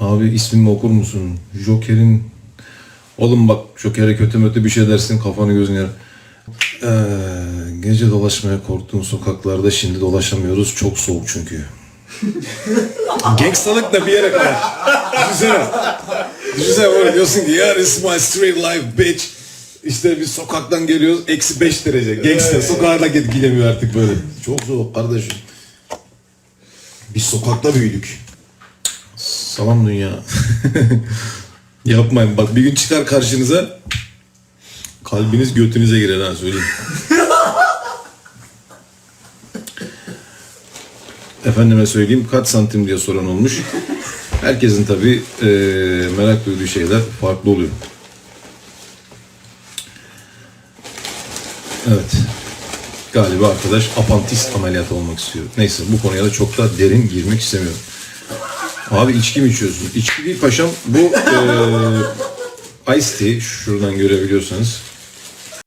Abi ismimi okur musun? Joker'in... Oğlum bak Joker'e kötü mötü bir şey dersin kafanı gözünü yer. Ee, gece dolaşmaya korktuğum sokaklarda şimdi dolaşamıyoruz. Çok soğuk çünkü. Gangstalık da bir yere kadar. Düşünsene. Düşünsene böyle diyorsun ki ya this is my straight life bitch. İşte biz sokaktan geliyoruz eksi 5 derece. Da gidip gidemiyor artık böyle. Çok soğuk kardeşim. Biz sokakta büyüdük. Salam dünya. Yapmayın bak bir gün çıkar karşınıza kalbiniz götünüze girer ha söyleyeyim. Efendime söyleyeyim kaç santim diye soran olmuş. Herkesin tabi merak duyduğu şeyler farklı oluyor. Evet. Galiba arkadaş apantist ameliyatı olmak istiyor. Neyse bu konuya da çok da derin girmek istemiyorum. Abi içki mi içiyorsun? İçki değil paşam. Bu eee Ice Tea şuradan görebiliyorsanız